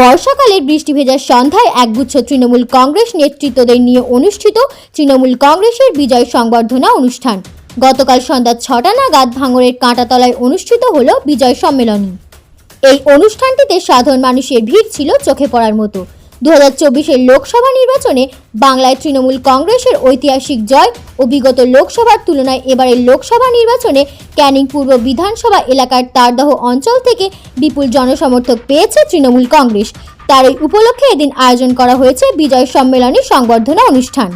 বর্ষাকালের বৃষ্টি ভেজার সন্ধ্যায় একগুচ্ছ তৃণমূল কংগ্রেস নেতৃত্বদের নিয়ে অনুষ্ঠিত তৃণমূল কংগ্রেসের বিজয় সংবর্ধনা অনুষ্ঠান। গতকাল সন্ধ্যা ছটা নাগাদ ভাঙরের কাঁটাতলায় অনুষ্ঠিত হল বিজয় সম্মেলনী। এই অনুষ্ঠানটিতে সাধারণ মানুষের ভিড় ছিল চোখে পড়ার মতো। দু হাজার লোকসভা নির্বাচনে বাংলায় তৃণমূল কংগ্রেসের ঐতিহাসিক জয় ও বিগত লোকসভার তুলনায় এবারের লোকসভা নির্বাচনে ক্যানিং পূর্ব বিধানসভা এলাকার তারদহ অঞ্চল থেকে বিপুল জনসমর্থক পেয়েছে তৃণমূল কংগ্রেস। তার এই উপলক্ষে এদিন আয়োজন করা হয়েছে বিজয় সম্মেলনী সংবর্ধনা অনুষ্ঠান।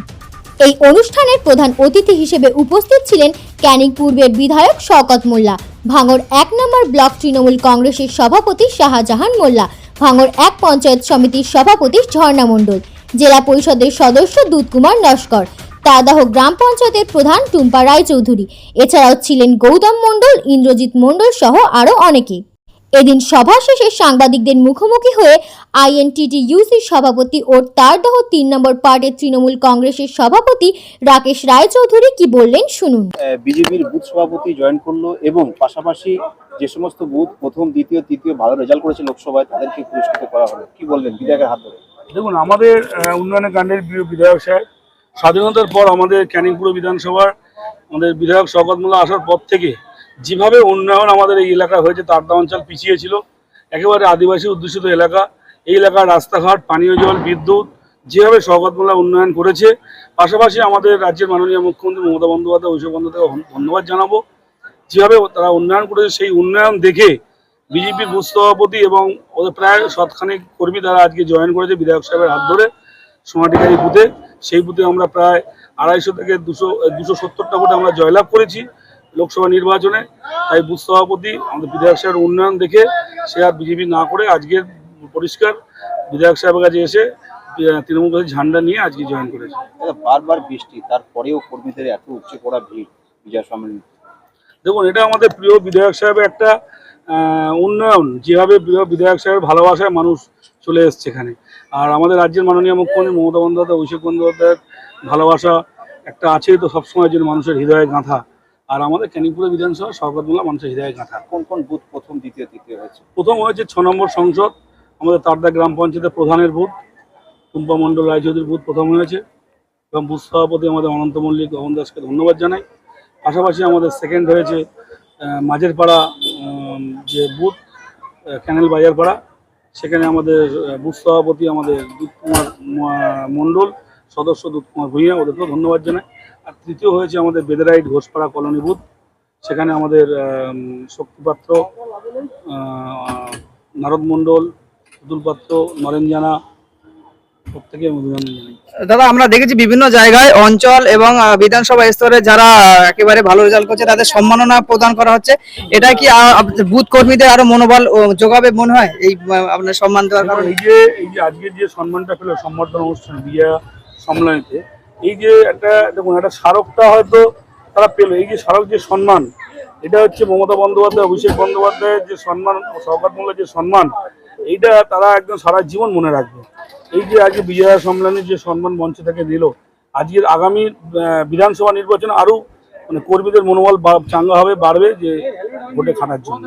এই অনুষ্ঠানের প্রধান অতিথি হিসেবে উপস্থিত ছিলেন ক্যানিং পূর্বের বিধায়ক শওকত মোল্লা। ভাঙর এক নম্বর ব্লক তৃণমূল কংগ্রেসের সভাপতি শাহজাহান মোল্লা। ভাঙর এক পঞ্চায়েত সমিতির সভাপতি ঝর্ণা মণ্ডল। জেলা পরিষদের সদস্য দুধকুমার নস্কর তাদাহ গ্রাম পঞ্চায়েতের প্রধান টুম্পা রায়চৌধুরী। এছাড়াও ছিলেন গৌতম মণ্ডল, ইন্দ্রজিৎ মণ্ডল সহ আরও অনেকে। এদিন সভা শেষে সাংবাদিকদের মুখোমুখি হয়ে আইএনটিটি ইউসির সভাপতি ও তারদহ তিন নম্বর পার্টের তৃণমূল কংগ্রেসের সভাপতি রাকেশ রায়চৌধুরী কি বললেন শুনুন। বিজেপির বুথ সভাপতি জয়েন করল এবং পাশাপাশি যে সমস্ত বুথ প্রথম, দ্বিতীয়, তৃতীয়, ভালো রেজাল্ট করেছে লোকসভায়, তাদেরকে পুরস্কৃত করা হলো। কি বললেন বিধায়কের হাত ধরে? দেখুন, আমাদের উন্নয়নের কাণ্ডের বিধায়ক সাহেব, স্বাধীনতার পর আমাদের ক্যানিংপুর বিধানসভার আমাদের বিধায়ক শওকত মোল্লা আসার পর থেকে যেভাবে উন্নয়ন আমাদের এই এলাকা হয়েছে, তার তারদা অঞ্চল পিছিয়ে ছিল। একেবারে আদিবাসী অধ্যুষিত এলাকা। এই এলাকার রাস্তাঘাট, পানীয় জল, বিদ্যুৎ, যেভাবে শওকত মোল্লা উন্নয়ন করেছে, পাশাপাশি আমাদের রাজ্যের মাননীয় মুখ্যমন্ত্রী মমতা বন্দ্যোপাধ্যায় অভিষেক বন্দ্যোপাধ্যায়কে ধন্যবাদ জানাব। যেভাবে তারা উন্নয়ন করেছে, সেই উন্নয়ন দেখে বিজেপির বুথ সভাপতি এবং ওদের প্রায় শতখানিক কর্মী তারা আজকে জয়েন করেছে বিধায়ক সাহেবের হাত ধরে সোনাটিকারি বুথে। সেই বুথে আমরা প্রায় আড়াইশো থেকে দুশো দুশো সত্তরটা ভোটে আমরা জয়লাভ করেছি লোকসভা নির্বাচনে। তাই বুথ সভাপতি, আমাদের বিধায়ক সাহেবের উন্নয়ন দেখে সে আর বিজেপি না করে আজকের পরিষ্কার বিধায়ক সাহেবের কাছে এসে তৃণমূল কাছে ঝান্ডা নিয়ে আজকে জয়েন করেছে। বারবার বৃষ্টি, তারপরেও কর্মীদের এত উপচে পড়া ভিড় বিজয় সম্মেলন দেখুন এটা আমাদের প্রিয় বিধায়ক সাহেবের একটা উন্নয়ন। যেভাবে প্রিয় বিধায়ক সাহেবের ভালোবাসায় মানুষ চলে এসছে এখানে। আর আমাদের রাজ্যের মাননীয় মুখ্যমন্ত্রী মমতা বন্দ্যোপাধ্যায় অভিষেক বন্দ্যোপাধ্যায়ের ভালোবাসা একটা আছেই তো সবসময়ের জন্য মানুষের হৃদয়ে গাঁথা। আর আমাদের ক্যানিপুরে বিধানসভা সরকারমূল্য মানুষের হৃদয়ে গাঁথা। কোন কোন বুথ প্রথম দ্বিতীয় তৃতীয় হয়েছে? প্রথম হয়েছে ছ নম্বর সংসদ আমাদের তারদা গ্রাম পঞ্চায়েতের প্রধানের বুথ। টুম্পা মণ্ডল রায়চৌধুরীর বুথ প্রথম হয়েছে। এবং বুথ সভাপতি আমাদের অনন্ত মল্লিক গগন দাসকে ধন্যবাদ জানাই। পাশাপাশি আমাদের সেকেন্ড হয়েছে মাঝের পাড়া যে বুথ ক্যানেল বাজার পাড়া সেখানে আমাদের বুথ সভাপতি আমাদের দুধকুমার ম- মণ্ডল সদস্য দুধকুমার ভূঁইয়া ওদেরকেও ধন্যবাদ জানাই। আর তৃতীয় হয়েছে আমাদের বেদেরাইট ঘোষপাড়া কলোনি বুথ। সেখানে আমাদের আম, শক্তিপাত্র নারদ মণ্ডল পুতুল পাত্র নরেন জানা প্রত্যেকে অভিনন্দন জানাই দাদা আমরা দেখেছি বিভিন্ন জায়গায় অঞ্চল এবং বিধানসভা স্তরে যারা একেবারে ভালো রেজাল্ট করছে তাদের সম্মাননা প্রদান করা হচ্ছে। এটা কি বুথ কর্মীদের আরও মনোবল ও, যোগাবে মনে হয়? এই আপনার সম্মান দেওয়ার কারণ। এই যে এই যে আজকের যে সম্মানটা পেল সম্বর্ধনা অনুষ্ঠান বিজয়া সম্মেলনীতে এই যে একটা দেখুন একটা স্মারকটা হয়তো তারা পেল। এই যে স্মারক যে সম্মান এটা হচ্ছে মমতা বন্দ্যোপাধ্যায় অভিষেক বন্দ্যোপাধ্যায়ের যে সম্মান সরকার যে সম্মান এইটা তারা একদম সারা জীবন মনে রাখবে। এই যে আজকে বিজয়া সম্মেলনের যে সম্মান মঞ্চ থেকে দিল, আজকের আগামী বিধানসভা নির্বাচন আরও মানে কর্মীদের মনোবল চাঙ্গা হবে, বাড়বে যে ভোটে খানার জন্য।